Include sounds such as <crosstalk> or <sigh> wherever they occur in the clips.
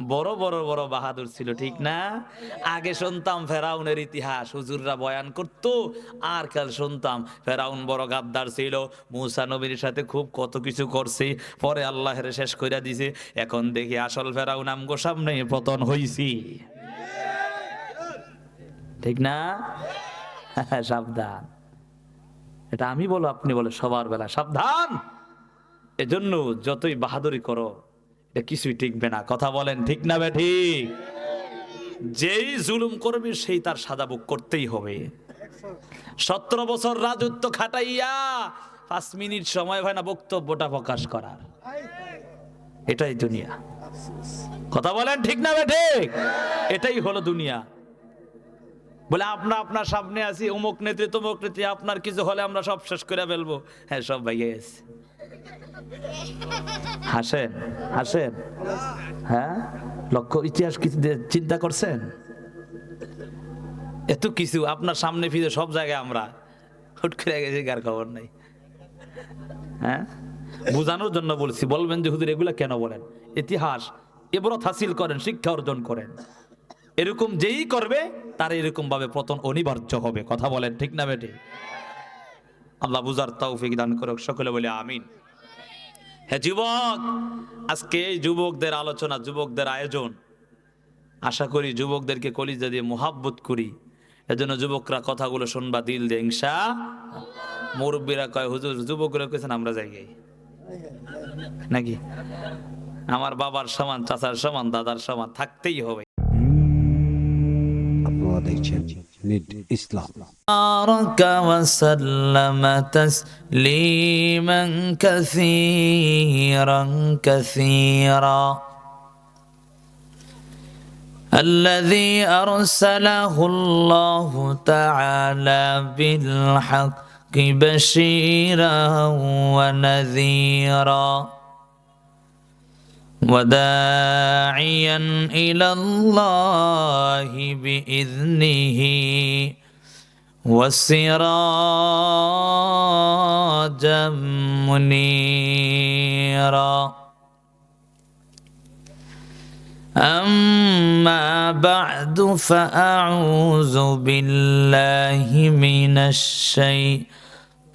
বড় বড় বড় বাহাদুর ছিল, ঠিক না? আগে শুনতাম ফেরাউনের ইতিহাস, হুজুররা বয়ান করত, আর কাল শুনতাম ফেরাউন বড় গাদ্দার ছিল। মুসা নবীর সাথে খুব কত কিছু করছে, পরে আল্লাহের শেষ কইরা দিছে, এখন দেখি আসল ফেরাউন আমগো সামনে পতন হইছি। ঠিক না? <laughs> সাবধান। এটা আমি বলো, আপনি বলে, সবার বেলা। সাবধান! এজন্য যতই বাহাদুরি করো কিছুই টিকবে না। কথা বলেন, ঠিক না বে ঠিক? যেই জুলুম করবে, সেই তার সাদা বুক করতেই হবে। সতেরো বছর রাজত্ব খাটাইয়া পাঁচ মিনিট সময় হয় না বক্তব্যটা প্রকাশ করার। এটাই দুনিয়া। কথা বলেন, ঠিক না বে ঠিক? এটাই হলো দুনিয়া। বলে আপনার আপনার সামনে আছি, অমুক নেত্রী, তমুক নেত্রী, আপনার কিছু হলে আমরা সব শেষ করে ফেলব। হ্যাঁ সব ভাইয়া গেছে। হাসেন হাসেন। হ্যাঁ? লক্ষ্য, ইতিহাস কিছু চিন্তা করছেন? এত কিছু, আপনার সামনে ফিরে সব জায়গায় আমরা। হুট করে গেছি কার খবর নাই। হ্যাঁ? বোঝানোর জন্য বলছি, বলবেন যে হুজুর, এগুলা কেন বলেন? ইতিহাস এবরত হাসিল করেন, শিক্ষা অর্জন করেন। এরকম যেই করবে, তার এরকম ভাবে পতন অনিবার্য হবে। কথা বলেন, ঠিক না বেটে? আল্লাহ বুঝার তৌফিক দান করুক, সকলে বলে আমিন। হ্যাঁ যুবক, আজকে এই যুবকদের আলোচনা, যুবকদের আয়োজন। আশা করি যুবকদেরকে কলিজা দিয়ে মোহাব্বত করি। এজন্য যুবকরা কথাগুলো শুনবা দিল দিয়ে হিংসা মুরব্বীরা কয়, হুজুর যুবকরা কেছেন আমরা জায়গায় নাকি? আমার বাবার সমান, চাচার সমান, দাদার সমান, থাকতেই হবে। إسلام بارك وسلم تسليما كثيرا كثيرا. الذي أرسله الله تعالى بالحق بشيرا ونذيرا. وداعيا إلى الله بإذنه وسراجا منيرا. أما بعد فأعوذ بالله من الشيطان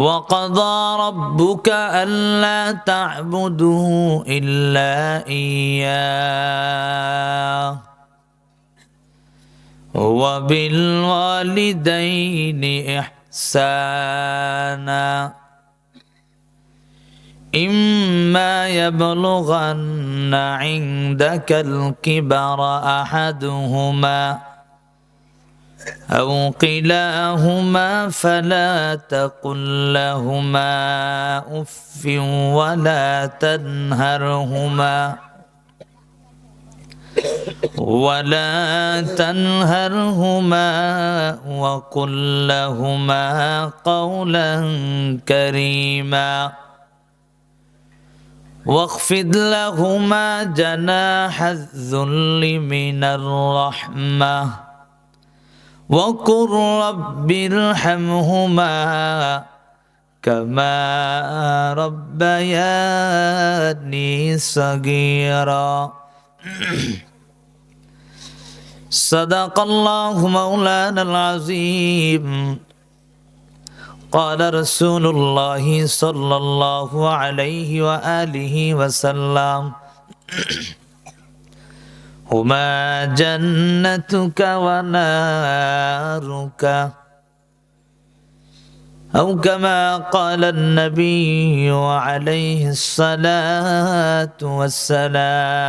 وقضى ربك ألا تعبدوا إلا إياه. وبالوالدين إحسانا. إما يبلغن عندك الكبر أحدهما أو كلاهما فلا تقل لهما أف ولا تنهرهما ولا تنهرهما وقل لهما قولا كريما واخفض لهما جناح الذل من الرحمه وقل رب ارحمهما كما ربياني صغيرا. صدق الله مولانا العظيم. قال رسول الله صلى الله عليه وآله وسلم. هما جنتك ونارك أو كما قال النبي عليه الصلاة والسلام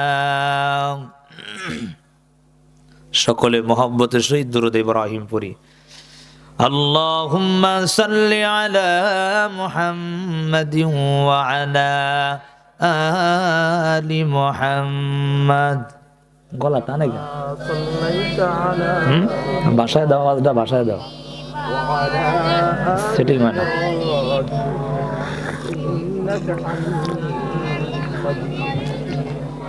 সকলে মোহাম্মতের সহিত দুরুদ ইব্রাহিম পড়ি اللهم صل على محمد وعلى آل محمد গলা টানে কেন صليت على হুম? বাসায় দাও আওয়াজটা বাসায় দাও সেটাই মানে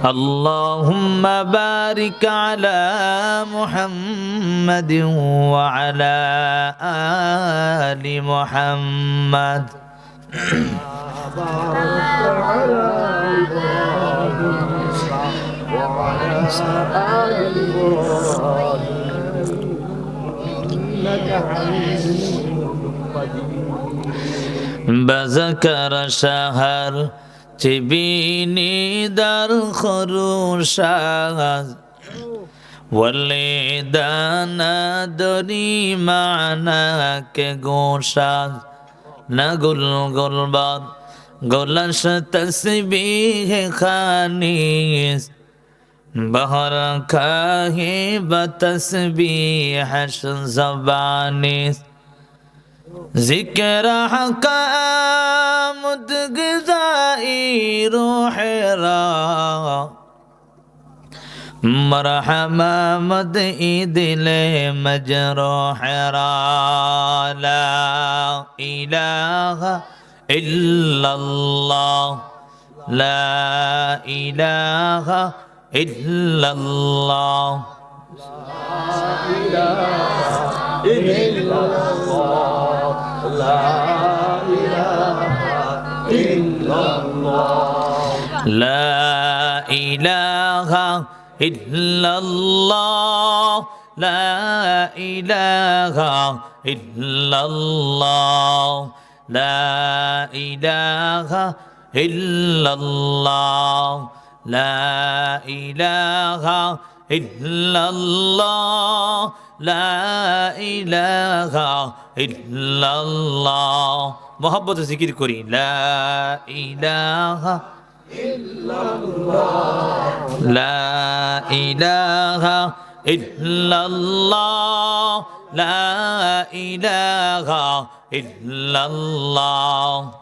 اللهم بارك على محمد وعلى آل محمد بذكر شهر تبيني دار خروشات ولدانا دري معناك قوشات نقول قلبات قلش تسبيه خانيس بهر كاهي بتسبيح زبانيس ذكر حكام غذائي روح را مرحمة مدعي دل مجروح را لا إله إلا الله لا إله إلا الله لا إله إلا الله لا إله إلا الله لا إله إلا الله لا إله إلا الله لا إله إلا الله محبت ذكر করি لا إله لا إله إلا الله لا إله إلا الله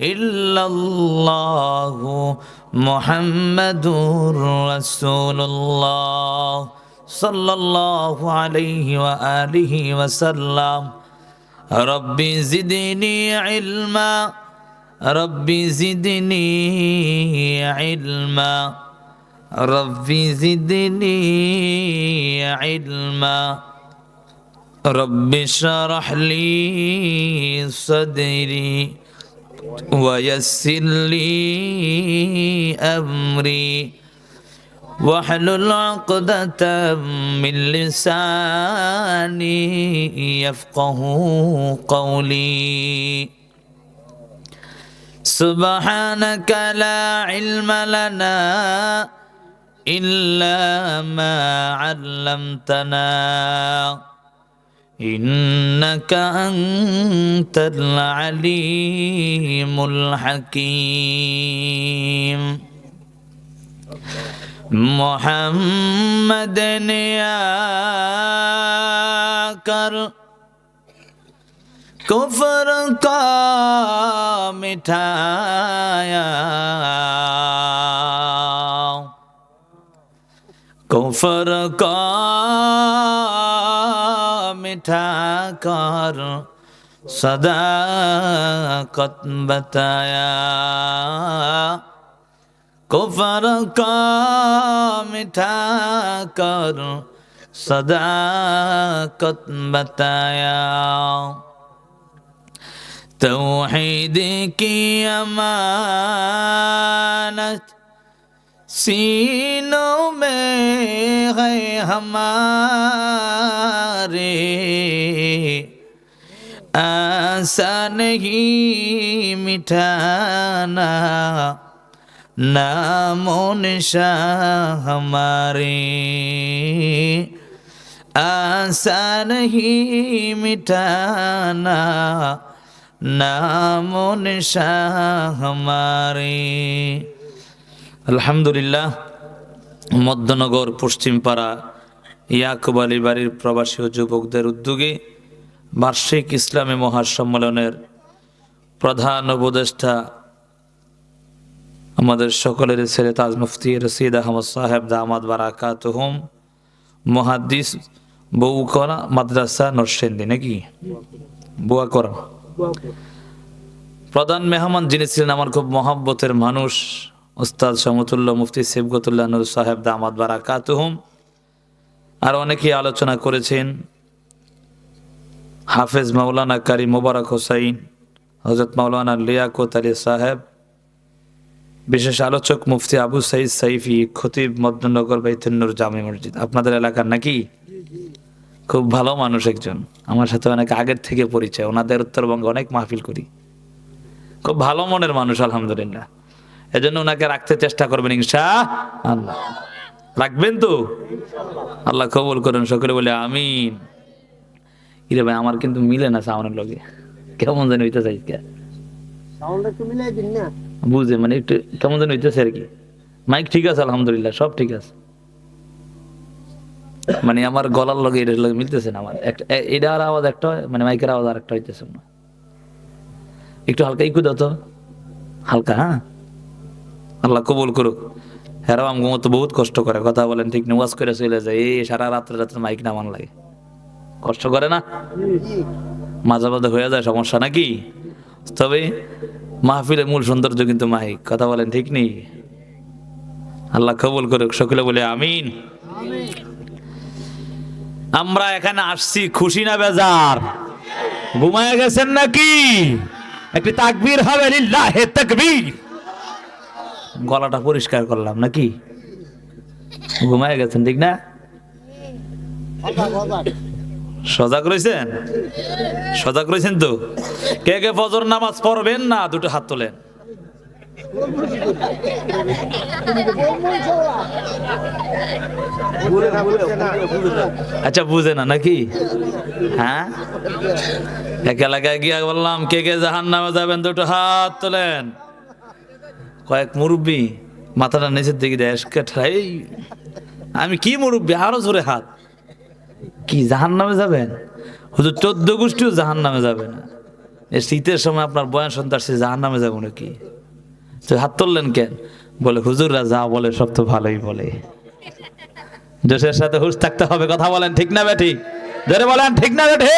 إلا الله محمد رسول الله صلى الله عليه وآله وسلم. رب زدني علما. رب زدني علما. رب زدني علما. رب شرح لي صدري. ويسر لي أمري. واحلل عقدة من لساني يفقه قولي. سبحانك لا علم لنا إلا ما علمتنا. إنك أنت العليم الحكيم. محمد يا كر. كفر کا كفر کفر ঠাকর সদাকত বতায়া কুফর মিঠা কর সদাকত বতায়া توحید کی امانت سینوں میں ہے ہمارا রে আশা নেহি মিঠানা নাম হমারে আশা নেহি মিঠানা নাম হমারে আলহামদুলিল্লাহ মধ্যনগর পশ্চিমপাড়া ইয়াকুব আলী বাড়ির প্রবাসী ও যুবকদের উদ্যোগে বার্ষিক ইসলামী মহাসম্মেলনের প্রধান উপদেষ্টা আমাদের সকলের ছেলে তাজ মুফতি রসিদ আহমদ সাহেব দামাদ বারাকাত হুম মহাদিস বউ করা মাদ্রাসা নরসেন্দি নাকি? বুয়া করা প্রধান মেহমান যিনি ছিলেন আমার খুব মহাব্বতের মানুষ, উস্তাদ সমতুল্য মুফতি সেবগতুল্লাহ নুর সাহেব দামাদ বারাকাত হুম আর অনেকেই আলোচনা করেছেন হাফেজ মাওলানা কারি মোবারক হোসাইন হজরত মাওলানা লিয়াকত আলী সাহেব, বিশেষ আলোচক মুফতি আবু সাইদ সাইফি, খতিব মদনগর বাইতুন্নুর জামে মসজিদ। আপনাদের এলাকার নাকি? খুব ভালো মানুষ একজন। আমার সাথে অনেক আগের থেকে পরিচয়। ওনাদের উত্তরবঙ্গে অনেক মাহফিল করি। খুব ভালো মনের মানুষ, আলহামদুলিল্লাহ। এজন্য ওনাকে রাখতে চেষ্টা করবেন ইনশা আল্লাহ। রাখবেন তো? আল্লাহ কবুল করেন সকলে বলে আমিন। ইরে ভাই আমার কিন্তু মিলে না সাউনের লগে। কেমন জানি হইতে চাই কে সাউন্ড একটু মিলাই দিন না। বুঝে মানে একটু কেমন যেন হইতেছে আর কি। মাইক ঠিক আছে আলহামদুলিল্লাহ সব ঠিক আছে। মানে আমার গলার লগে এটার লগে মিলতেছে না আমার। একটা এটার আওয়াজ একটা মানে মাইকের আওয়াজ আর একটা হইতেছে না একটু হালকা ইকু দাও তো। হালকা হ্যাঁ? আল্লাহ কবুল করুক। হেরাও আমগো মতো বহুত কষ্ট করে, কথা বলেন ঠিক নেওয়াজ করে চলে যায়, এই সারা রাত্রে রাত্রে মাইক নামান লাগে। কষ্ট করে না? মাঝে মাঝে হয়ে যায় সমস্যা নাকি? তবে মাহফিলের মূল সৌন্দর্য কিন্তু মাইক, কথা বলেন ঠিক নেই? আল্লাহ কবুল করুক, সকলে বলে আমিন। আমরা এখানে আসছি, খুশি না বেজার? ঘুমায় গেছেন নাকি? একটি তাকবীর হবে, লিল্লাহে তাকবীর। গলাটা পরিষ্কার করলাম নাকি? ঘুমায় গেছেন, ঠিক না? সজাগ রয়েছেন সজাগ রয়েছেন তো? কে কে ফজর নামাজ পড়বেন না দুটো হাত তোলেন? আচ্ছা বুঝে না নাকি? হ্যাঁ? এক এলাকায় গিয়া বললাম, কে কে জাহান নামে যাবেন দুটো হাত তোলেন? কয়েক মুরব্বী মাথাটা নিচের দিকে দেয় আমি কি মুরব্বী? আরও জোরে হাত। কি জাহান নামে যাবেন? হুজুর, চোদ্দ গোষ্ঠীও জাহান নামে যাবে না। শীতের সময় আপনার বয়ান সন্তান সে জাহান নামে যাব নাকি? তো হাত তুললেন কেন? বলে, হুজুররা যা বলে সব তো ভালোই বলে। জোশের সাথে হুশ থাকতে হবে, কথা বলেন ঠিক না বেঠি? ধরে বলেন, ঠিক না বেঠি?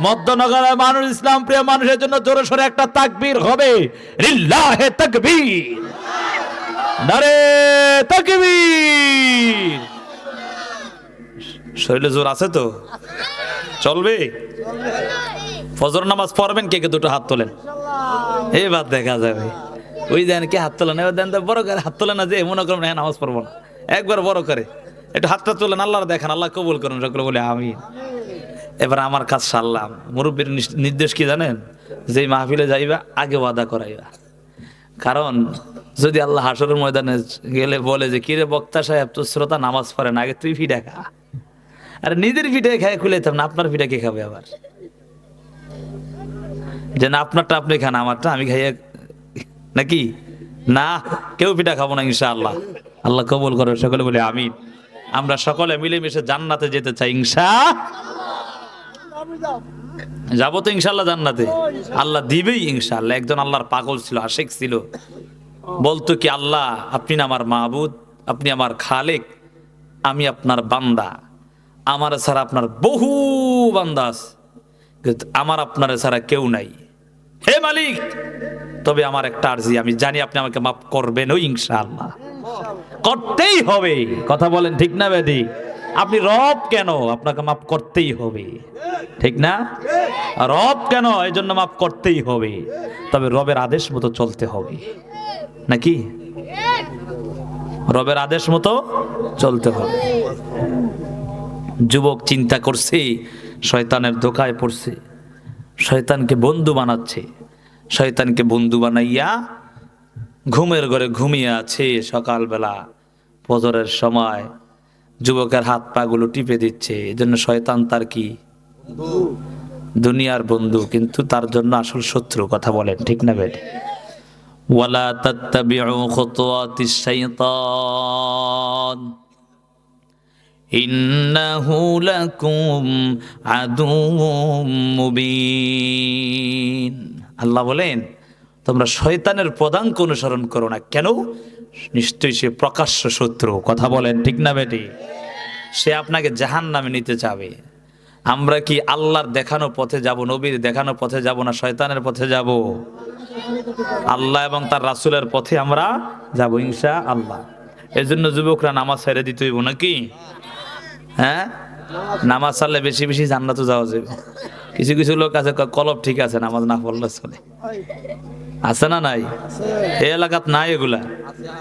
মধ্যনগরের মানুষ ইসলাম প্রিয় মানুষের জন্য জোরে সরে একটা তাকবীর হবে। লিল্লাহে তাকবীর। নারে তাকবীর। শরীরে জোর আছে তো? চলবে? ফজর নামাজ পড়বেন, কে কে দুটো হাত তোলেন? এবার দেখা যাবে। ওই দেন কে হাত তোলেন? এবার দেন বড় করে হাত তোলে না যে, মনে করেন হ্যাঁ নামাজ পড়ব না। একবার বড় করে। একটু হাতটা তোলেন, আল্লাহর দেখেন, আল্লাহ কবুল করেন, সকলে বলে আমি এবার আমার কাজ সারলাম। মুরব্বীর নির্দেশ কি জানেন? যে মাহফিলে যাইবা, আগে ওয়াদা করাইবা। কারণ, যদি আল্লাহ হাসরের ময়দানে গেলে বলে যে, কিরে বক্তা সাহেব, তোর শ্রোতা নামাজ পড়ে না, আগে তুই ফিটা খা। আরে নিজের পিঠে খায়, খুলে যেতাম না, আপনার পিঠা কে খাবে আবার? যে, না, আপনারটা আপনি খান, আমারটা আমি খাইয়ে নাকি? না, কেউ পিঠা খাব না, ইনশাআল্লাহ। আল্লাহ কবুল করে সকলে বলে আমি আমরা সকলে মিলেমিশে জান্নাতে যেতে চাই, ইনশা যাব তো ইনশাল্লাহ জান্নাতে। আল্লাহ দিবেই ইনশাআল্লাহ। একজন আল্লাহর পাগল ছিল, আশেক ছিল। বলতো কি, আল্লাহ, আপনি না আমার মাহবুদ, আপনি আমার খালেক, আমি আপনার বান্দা। আমার ছাড়া আপনার বহু বান্দা আছে। কিন্তু আমার আপনার ছাড়া কেউ নাই। হে মালিক, তবে আমার একটা আর্জি, আমি জানি আপনি আমাকে মাফ করবেন ওই ইনশাআল্লাহ। করতেই হবে। কথা বলেন ঠিক না, বেদি? আপনি রব কেন? আপনাকে মাফ করতেই হবে। ঠিক না? রব কেন? এই জন্য মাফ করতেই হবে। তবে রবের আদেশ মতো চলতে হবে। নাকি? রবের আদেশ মতো চলতে হবে। যুবক চিন্তা করছে শয়তানের ধোকায় পড়ছে। শয়তানকে বন্ধু বানাচ্ছে। শয়তানকে বন্ধু বানাইয়া ঘুমের ঘরে ঘুমিয়ে আছে সকালবেলা। ফজরের সময় যুবকের হাত পা গুলো টিপে দিচ্ছে, এজন্য শয়তান তার কি? দুনিয়ার বন্ধু, কিন্তু তার জন্য আসল শত্রু, কথা বলেন, ঠিক না বেট? ওয়ালা তাত্তাবিউ খুতুওয়াতিশ শাইতান। ইন্নাহু লাকুম আদুউম মুবিন। আল্লাহ বলেন, তোমরা শয়তানের পদাঙ্ক অনুসরণ করো না। কেন? নিশ্চয়ই সে প্রকাশ্য শত্রু। কথা বলেন, ঠিক না বেটি? সে আপনাকে জাহান নামে নিতে চাবে। আমরা কি আল্লাহর দেখানো পথে যাব, নবীর দেখানো পথে যাব না শয়তানের পথে যাব? আল্লাহ এবং তার রাসুলের পথে আমরা যাব ইনশা আল্লাহ এর জন্য যুবকরা নামাজ ছেড়ে দিতে হইব নাকি? হ্যাঁ? নামাজ ছাড়লে বেশি বেশি জান্নাতে যাওয়া যাবে। কিছু কিছু লোক আছে কলব ঠিক আছে, নামাজ না পড়লে চলে। আছে না নাই? এই এলাকাত নাই এগুলা।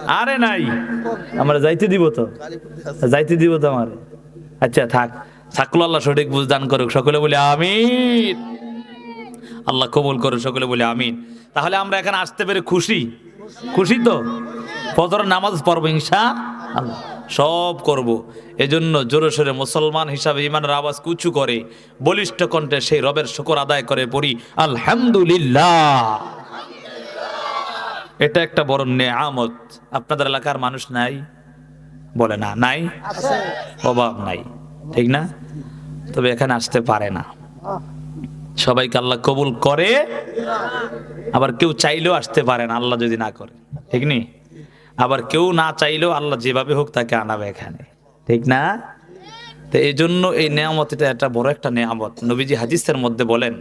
আরে নাই। আমরা যাইতে দিব তো। যাইতে দিব তো আমার। আচ্ছা থাক। থাকল আল্লাহ সঠিক বুঝ দান করুক। সকলে বলে আমিন। আল্লাহ কবুল করুক সকলে বলে আমিন। তাহলে আমরা এখানে আসতে পেরে খুশি? খুশি তো? ফজর নামাজ পড়ব ইনশা আল্লাহ। সব করব। এজন্য জোরে সোরে মুসলমান হিসাবে ইমানের আওয়াজ কুচু করে বলিষ্ঠ কণ্ঠে সেই রবের শুকর আদায় করে পড়ি আলহামদুলিল্লাহ। এটা একটা বড় নেয়ামত। আপনাদের এলাকার মানুষ নাই? বলে না, নাই? অভাব নাই, ঠিক না? তবে এখানে আসতে পারে না। সবাইকে আল্লাহ কবুল করে, আবার কেউ চাইলেও আসতে পারে না, আল্লাহ যদি না করে, ঠিক নি? আবার কেউ না চাইলেও আল্লাহ যেভাবে হোক তাকে আনাবে এখানে, ঠিক না? তো এই জন্য এই নেয়ামত এটা একটা বড় একটা নেয়ামত। নবীজি হাদিসের মধ্যে বলেন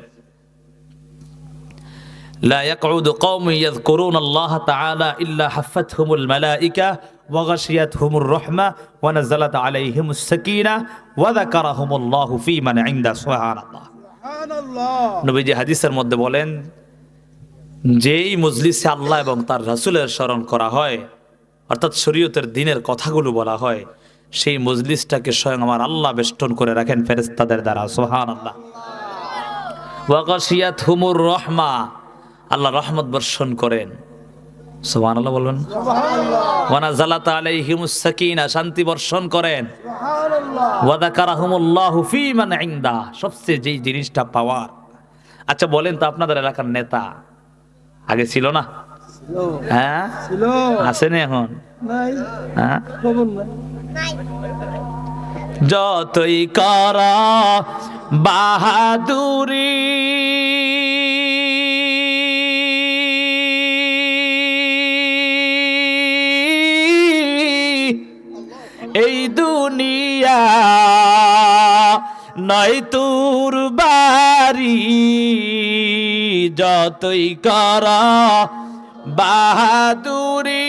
لا يقعد قوم يذكرون الله تعالى إلا حفتهم الملائكة وغشيتهم الرحمة ونزلت عليهم السكينة وذكرهم الله في من عنده سبحان الله নবীজি হাদিসের মধ্যে বলেন যেই মজলিসে আল্লাহ এবং তার রাসূলের স্মরণ করা হয় অর্থাৎ শরীয়তের দিনের কথাগুলো বলা হয় সেই মজলিসটাকে স্বয়ং আমার আল্লাহ বেষ্টন করে রাখেন ফেরেস্তাদের দ্বারা সোহান আল্লাহ ওয়াকাশিয়াত হুমুর রহমা আল্লাহ রহমত বর্ষণ করেন। সোহান আল্লাহ বলবেন ওয়ানা জালাতা সাকিনা শান্তি বর্ষণ করেন। ওয়াদাকারাহুমুল্লাহু ফি মান ইনদা সবচেয়ে যেই জিনিসটা পাওয়ার। আচ্ছা বলেন তো আপনাদের এলাকার নেতা। আগে ছিল না? হ্যাঁ? ছিল। আসেনি এখন? নাই। হ্যাঁ? যতই করা বাহাদুরি দুনিয়া নয় তোর বাড়ি। যতই করা বাহাদুরি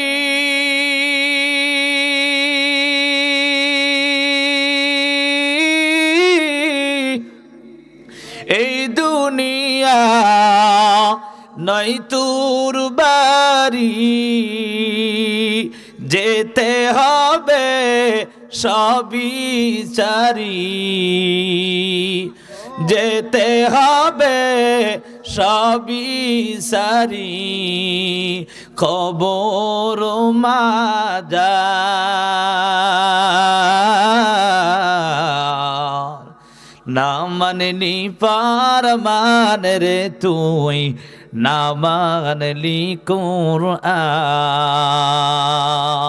এই দুনিয়া নয় তোর বাড়ি। যেতে হবে সবই চারি। যেতে হবে সবই সারি খবর মাজা না মানলি পার মান রে তুই, না মানলি কোরআন।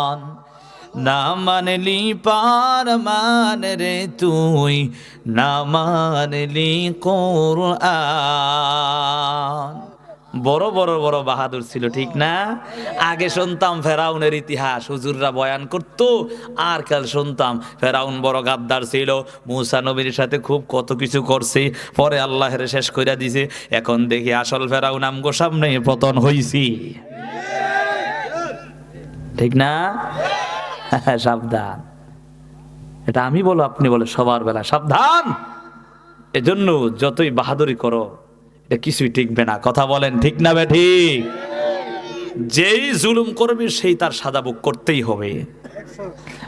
না মানলি পার মান রে তুই, না মানলি কোরআন। বড় বড় বড় বাহাদুর ছিল, ঠিক না? আগে শুনতাম ফেরাউনের ইতিহাস, হুজুররা বয়ান করত, আর কাল শুনতাম ফেরাউন বড় গাদ্দার ছিল। মুসা নবীর সাথে খুব কত কিছু করছে, পরে আল্লাহের শেষ কইরা দিছে, এখন দেখি আসল ফেরাউন আমগো সামনে পতন হইছি। ঠিক না? সাবধান। এটা আমি বলো, আপনি বলে সবার বেলা, সাবধান! এজন্য যতই বাহাদুরি করো, এটা কিছুই টিকবে না। কথা বলেন ঠিক না বে ঠিক? যেই জুলুম করবে, সেই তার সাদা বুক করতেই হবে।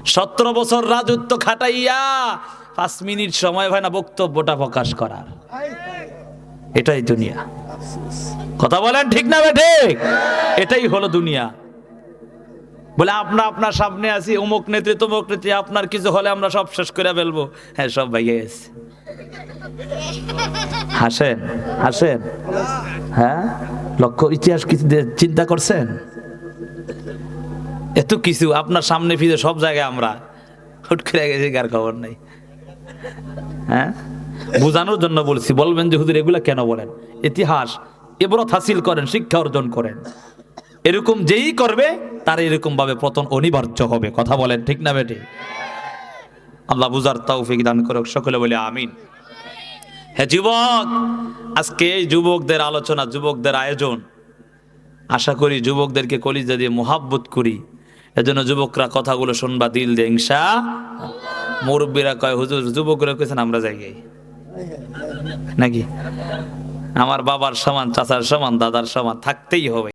সতেরো বছর রাজত্ব খাটাইয়া পাঁচ মিনিট সময় হয় না বক্তব্যটা প্রকাশ করার। এটাই দুনিয়া। কথা বলেন ঠিক না বে ঠিক? এটাই হলো দুনিয়া। বলে আপনার আপনার সামনে আছি, অমুক নেত্রী, তমুক নেত্রী, আপনার কিছু হলে আমরা সব শেষ করে ফেলব। হ্যাঁ সব ভাইয়া গেছে। হাসেন হাসেন। হ্যাঁ? লক্ষ্য, ইতিহাস কিছু চিন্তা করছেন? এত কিছু, আপনার সামনে ফিরে সব জায়গায় আমরা। হুট করে গেছি কার খবর নেই। হ্যাঁ? বোঝানোর জন্য বলছি, বলবেন যে হুজুর, এগুলা কেন বলেন? ইতিহাস এবরত হাসিল করেন, শিক্ষা অর্জন করেন। এরকম যেই করবে, তার এরকম ভাবে পতন অনিবার্য হবে। কথা বলেন, ঠিক না বেটি? আল্লাহ বুঝার তৌফিক দান করুক, সকলে বলে আমিন। হ্যাঁ যুবক, আজকে এই যুবকদের আলোচনা, যুবকদের আয়োজন। আশা করি যুবকদেরকে কলিজা দিয়ে মোহাব্বত করি। এজন্য যুবকরা কথাগুলো শুনবা দিল দিয়ে হিংসা মুরব্বীরা কয়, হুজুর যুবকরা কেছেন আমরা যাই নাকি? আমার বাবার সমান, চাচার সমান, দাদার সমান, থাকতেই হবে।